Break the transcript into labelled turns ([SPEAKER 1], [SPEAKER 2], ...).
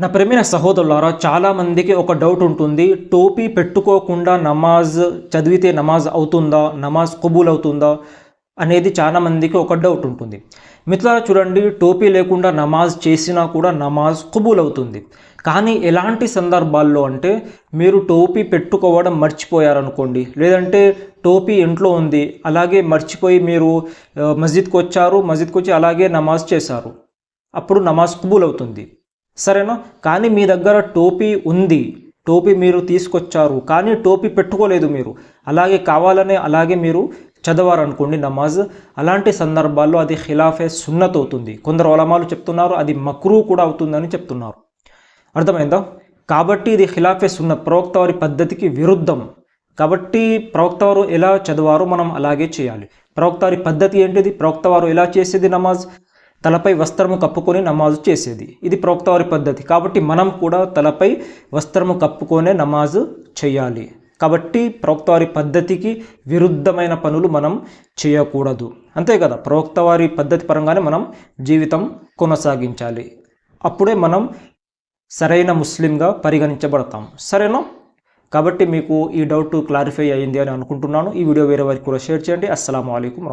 [SPEAKER 1] నా ప్రేమైన సహోదరులారా చాలామందికి ఒక డౌట్ ఉంటుంది. టోపీ పెట్టుకోకుండా నమాజ్ చదివితే నమాజ్ అవుతుందా? నమాజ్ కబూల్ అవుతుందా? అనేది చాలా మందికి ఒక డౌట్ ఉంటుంది. మిత్రులారా చూడండి టోపీ లేకుండా నమాజ్ చేసినా కూడా నమాజ్ కబూల్ అవుతుంది. కానీ ఎలాంటి సందర్భాల్లో అంటే మీరు టోపీ పెట్టుకోవడం మర్చిపోయారనుకోండి. లేదంటే టోపీ ఇంట్లో ఉంది అలాగే మర్చిపోయి మీరు మస్జిద్కి వచ్చారు మస్జిద్కి వచ్చి అలాగే నమాజ్ చేశారు. అప్పుడు నమాజ్ కబూల్ అవుతుంది. సరేనా? కానీ మీ దగ్గర టోపీ ఉంది. టోపీ మీరు తీసుకొచ్చారు. కానీ టోపీ పెట్టుకోలేదు మీరు. అలాగే కావాలనే అలాగే మీరు చదవారనుకోండి నమాజ్. అలాంటి సందర్భాల్లో అది ఖిలాఫే సున్నత్ అవుతుంది. కొందరు ఒలమాలు చెప్తున్నారు అది మక్రూ కూడా అవుతుందని చెప్తున్నారు. అర్థమైందా? కాబట్టి ఇది ఖిలాఫే సున్న ప్రవక్త వారి పద్ధతికి విరుద్ధం. కాబట్టి ప్రవక్త వారు ఎలా చదివారో మనం అలాగే చేయాలి. ప్రవక్త వారి పద్ధతి ఏంటిది? ప్రవక్త వారు ఎలా చేసేది నమాజ్? తలపై వస్త్రము కప్పుకొని నమాజు చేసేది. ఇది ప్రవక్తవారి పద్ధతి. కాబట్టి మనం కూడా తలపై వస్త్రము కప్పుకొనే నమాజు చేయాలి. కాబట్టి ప్రవక్తవారి పద్ధతికి విరుద్ధమైన పనులు మనం చేయకూడదు. అంతే కదా? ప్రవక్తవారి పద్ధతి పరంగానే మనం జీవితం కొనసాగించాలి. అప్పుడే మనం సరైన ముస్లింగా పరిగణించబడతాం. సరేనా? కాబట్టి మీకు ఈ డౌట్ క్లారిఫై అయ్యింది అని అనుకుంటున్నాను. ఈ వీడియో వేరే వారికి కూడా షేర్ చేయండి. అస్సలం అయికం